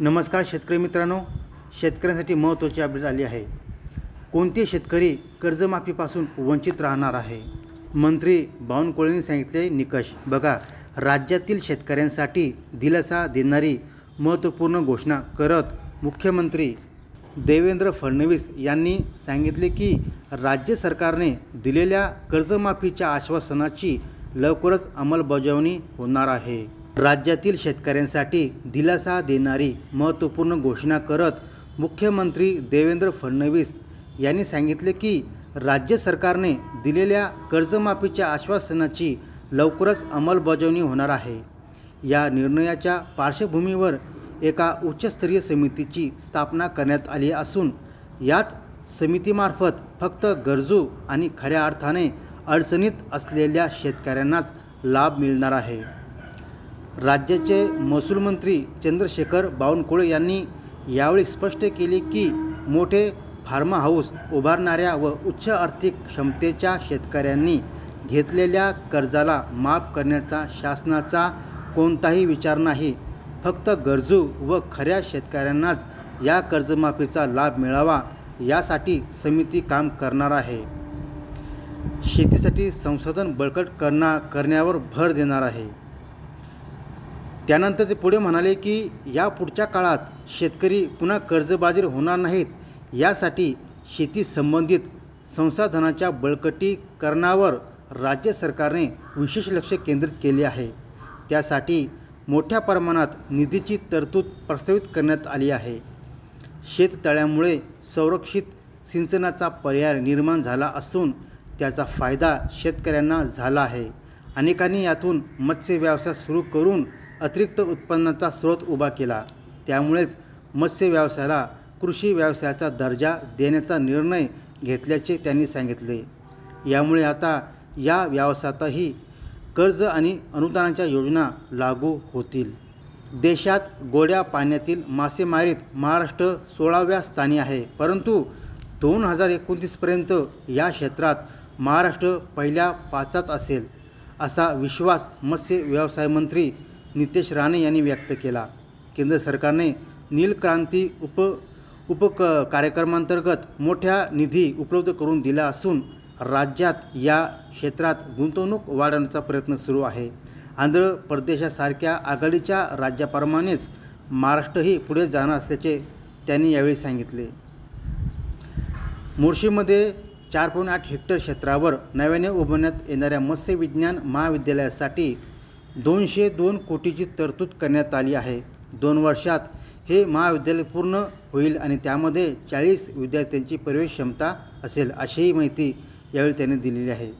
नमस्कार शेतकरी मित्रांनो. शेतकऱ्यांसाठी महत्त्वाची अपडेट आली आहे. कोणते शेतकरी कर्जमाफीपासून वंचित राहणार आहे? मंत्री बावनकुळेंनी सांगितले निकष. बघा राज्यातील शेतकऱ्यांसाठी दिलासा देणारी महत्त्वपूर्ण घोषणा करत मुख्यमंत्री देवेंद्र फडणवीस यांनी सांगितले की राज्य सरकारने दिलेल्या कर्जमाफीच्या आश्वासनाची लवकरच अंमलबजावणी होणार आहे. राज्यातील शेतकऱ्यांसाठी दिलासा देणारी महत्त्वपूर्ण घोषणा करत मुख्यमंत्री देवेंद्र फडणवीस यांनी सांगितले की राज्य सरकारने दिलेल्या कर्जमाफीच्या आश्वासनाची लवकरच अंमलबजावणी होणार आहे. या निर्णयाच्या पार्श्वभूमीवर एका उच्चस्तरीय समितीची स्थापना करण्यात आली असून याच समितीमार्फत फक्त गरजू आणि खऱ्या अर्थाने अडचणीत असलेल्या शेतकऱ्यांनाच लाभ मिळणार आहे. राज्याचे महसूल मंत्री चंद्रशेखर बावनकुळे यांनी यावेळी स्पष्ट केले की मोठे फार्मा हाऊस उभारणाऱ्या व उच्च आर्थिक क्षमतेच्या शेतकऱ्यांनी घेतलेल्या कर्जाला माफ करण्याचा शासनाचा कोणताही विचार नाही. फक्त गरजू व खऱ्या शेतकऱ्यांनाच या कर्जमाफीचा लाभ मिळावा यासाठी समिती काम करणार आहे. शेतीसाठी संसाधन बळकट करणार करण्यावर भर देणार आहे. त्यानंतर ते पुढे म्हणाले की या पुढच्या काळात शेतकरी पुन्हा कर्जबाजीर होणार नाहीत. यासाठी शेती संबंधित संसाधनाच्या बळकटीकरणावर राज्य सरकारने विशेष लक्ष केंद्रित केले आहे. त्यासाठी मोठ्या प्रमाणात निधीची तरतूद प्रस्तावित करण्यात आली आहे. शेततळ्यामुळे संरक्षित सिंचनाचा पर्याय निर्माण झाला असून त्याचा फायदा शेतकऱ्यांना झाला आहे. अनेकांनी यातून मत्स्य व्यवसाय सुरू करून अतिरिक्त उत्पन्नाचा स्रोत उभा केला. त्यामुळेच मत्स्य व्यवसायाला कृषी व्यवसायाचा दर्जा देण्याचा निर्णय घेतल्याचे त्यांनी सांगितले. यामुळे आता या व्यवसायातही कर्ज आणि अनुदानाच्या योजना लागू होतील. देशात गोड्या पाण्यातील मासेमारीत महाराष्ट्र सोळाव्या स्थानी आहे. परंतु दोन हजार एकोणतीसपर्यंत या क्षेत्रात महाराष्ट्र पहिल्या पाचात असेल असा विश्वास मत्स्य व्यवसाय मंत्री नितेश राणे यांनी व्यक्त केला. केंद्र सरकारने नीलक्रांती उप उप क कार्यक्रमांतर्गत मोठ्या निधी उपलब्ध करून दिला असून राज्यात या क्षेत्रात गुंतवणूक वाढवण्याचा प्रयत्न सुरू आहे. आंध्र प्रदेशासारख्या आघाडीच्या राज्याप्रमाणेच महाराष्ट्रही पुढे जाणार असल्याचे त्यांनी यावेळी सांगितले. मोर्शीमध्ये चार पॉईंट आठ हेक्टर क्षेत्रावर नव्याने उभारण्यात येणाऱ्या मत्स्य विज्ञान महाविद्यालयासाठी दोनशे दोन कोटीची तरतूद करण्यात आली आहे. दोन वर्षात हे महाविद्यालय पूर्ण होईल आणि त्यामध्ये चाळीस विद्यार्थ्यांची प्रवेश क्षमता असेल अशीही माहिती यावेळी त्यांनी दिलेली आहे.